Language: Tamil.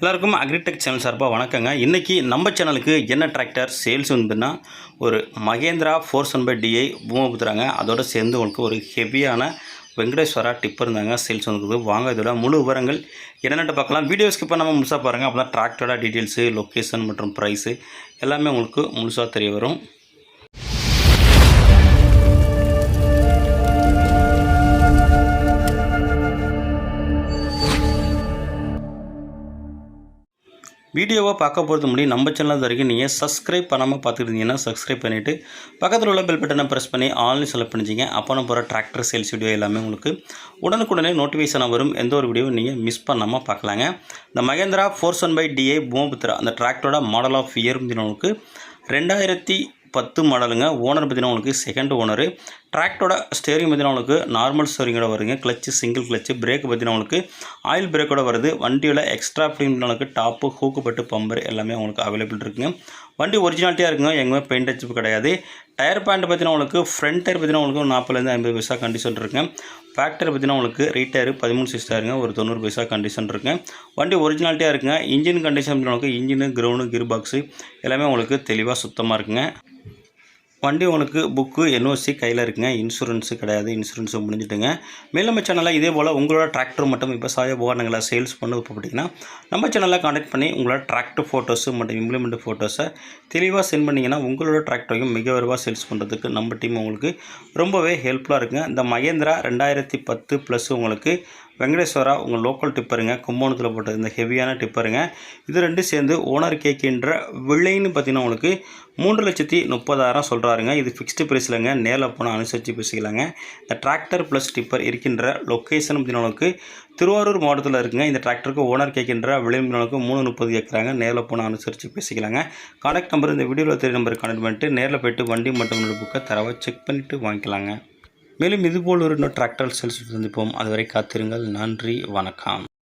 எல்லாருக்கும் அக்ரிடெக் சேனல் சார்பாக வணக்கங்க. இன்றைக்கி நம்ம சேனலுக்கு என்ன டிராக்டர் சேல்ஸ் வந்துன்னா ஒரு Mahindra four one five DI பூமபுத்துறாங்க அதோட சேர்ந்து உங்களுக்கு ஒரு ஹெவியான வெங்கடேஸ்வரா டிப்பர் இருந்தாங்க சேல்ஸ் வந்துருக்குது. வாங்க இதோட முழு விவரங்கள் என்னென்ன பார்க்கலாம். வீடியோ ஸ்கிப் பண்ணாமல் முழுசாக பாருங்கள் அப்போ தான் டிராக்டரோட டீட்டெயில்ஸு லொக்கேஷன் மற்றும் ப்ரைஸு எல்லாமே உங்களுக்கு முழுசாக தெரிய வரும். வீடியோவை பார்க்க போகிறது முடியும் நம்ம சேனல் வரைக்கும் நீங்கள் சப்ஸ்கிரைப் பண்ணாமல் பார்த்துக்கிட்டீங்கன்னா சப்ஸ்கிரைப் பண்ணிவிட்டு பக்கத்தில் உள்ள பெல் பட்டனை ப்ரெஸ் பண்ணி ஆன்லைன் செலக்ட் பண்ணிச்சிங்க அப்போ நம்ம போகிற டிராக்டர் சேல்ஸ் வீடியோ எல்லாமே உங்களுக்கு உடனுக்குடனே நோட்டிஃபிகேஷனாக வரும். எந்த ஒரு வீடியோவும் நீங்கள் மிஸ் பண்ணாமல் பார்க்கலாங்க. இந்த Mahindra four one five DA Bhoomiputra அந்த டிராக்டரோட மாடல் ஆஃப் இயர் உங்களுக்கு ரெண்டாயிரத்தி பத்து மாடலுங்க. ஓனர் பார்த்தீங்கன்னா உங்களுக்கு செகண்ட் ஓனரு டிராக்டோட ஸ்டேரிங் பார்த்தீங்கன்னா உங்களுக்கு நார்மல் ஸ்டேரிங்கோட வருங்க. கிளச்சு சிங்கிள் கிளச்சு பிரேக் பார்த்தீங்கன்னா உங்களுக்கு ஆயில் பிரேக்கோட வருது. வண்டியோட எக்ஸ்ட்ரா உங்களுக்கு டாப்பு ஹூக்குப்பட்டு பம்பர் எல்லாமே உங்களுக்கு அவைலபிள் இருக்குங்க. வண்டி ஒரிஜினாலிட்டியாக இருக்குங்க. எங்கேயுமே பெயிண்ட் அடிச்சு கிடையாது. டயர் பேண்ட் பார்த்தீங்கன்னா உங்களுக்கு ஃப்ரண்ட் டயர் பார்த்தீங்கன்னா உங்களுக்கு நாற்பதுலேருந்து ஐம்பது பைசா கண்டிஷன் இருக்குங்க. பேக் டயர் பார்த்தீங்கன்னா உங்களுக்கு ரீட்டயர் பதிமூணு சிக்ஸ் டயருங்க ஒரு தொண்ணூறு பைசா கண்டிஷன் இருக்குங்க. வண்டி ஒரிஜினாலிட்டியாக இருக்குங்க. இன்ஜின் கண்டிஷன் உங்களுக்கு இன்ஜினு கிரவுண்டு கியர் பாக்ஸு எல்லாமே உங்களுக்கு தெளிவாக சுத்தமாக இருக்குங்க. வண்டி உங்களுக்கு புக்கு என்ஓசி கையில் இருக்குங்க. இன்சூரன்ஸு கிடையாது. இன்சூரன்ஸு முடிஞ்சிட்டுங்க. மேலும் நம்ம சேனலில் இதே போல் உங்களோட டிராக்டர் மற்றும் விவசாய உபகரணங்களை சேல்ஸ் பண்ண போட்டிங்கன்னா நம்ம சேனலில் காண்டாக்ட் பண்ணி உங்களோட டிராக்டர் ஃபோட்டோஸு மற்றும் இம்ப்ளிமெண்ட் ஃபோட்டோஸை தெளிவாக சென்ட் பண்ணிங்கன்னா உங்களோட டிராக்டரையும் மிக விரைவாக சேல்ஸ் பண்ணுறதுக்கு நம்ம டீம் உங்களுக்கு ரொம்பவே ஹெல்ப்ஃபுல்லாக இருக்குங்க. இந்த மகேந்திரா ரெண்டாயிரத்தி பத்து ப்ளஸ் உங்களுக்கு வெங்கடேஸ்வரா உங்கள் லோக்கல் டிப்பருங்க கும்போணத்தில் போட்ட இந்த ஹெவியான டிப்பருங்க இது ரெண்டும் சேர்ந்து ஓனர் கேட்கின்ற விலைன்னு பார்த்தீங்கன்னா உங்களுக்கு மூன்று லட்சத்தி முப்பதாயிரம் சொல்கிறாருங்க இது ஃபிக்ஸ்டு ப்ரைஸ்லங்க நேரில் போனால் அனுசரித்து பேசிக்கலாங்க. இந்த டிராக்டர் ப்ளஸ் டிப்பர் இருக்கின்ற லொக்கேஷன் பார்த்தீங்கன்னா உங்களுக்கு திருவாரூர் மாவட்டத்தில் இருக்குங்க. இந்த டிராக்டருக்கு ஓனர் கேட்கின்ற விலை அளவுக்கு மூணு முப்பது கேட்குறாங்க நேரில் போனால் அனுசரித்து பேசிக்கலாங்க. கான்டாக்ட் நம்பர் இந்த வீடியோவில் தெரிய நம்பர் கான்டாக்ட் பண்ணிட்டு நேரில் போய்ட்டு வண்டி மட்டும் புக்கை தரவை செக் பண்ணிவிட்டு வாங்கிக்கலாங்க. மேலும் இதுபோல் ஒரு இன்னும் டிராக்டர் செல்ஸ் சந்திப்போம். அதுவரை காத்திருங்கள். நன்றி. வணக்கம்.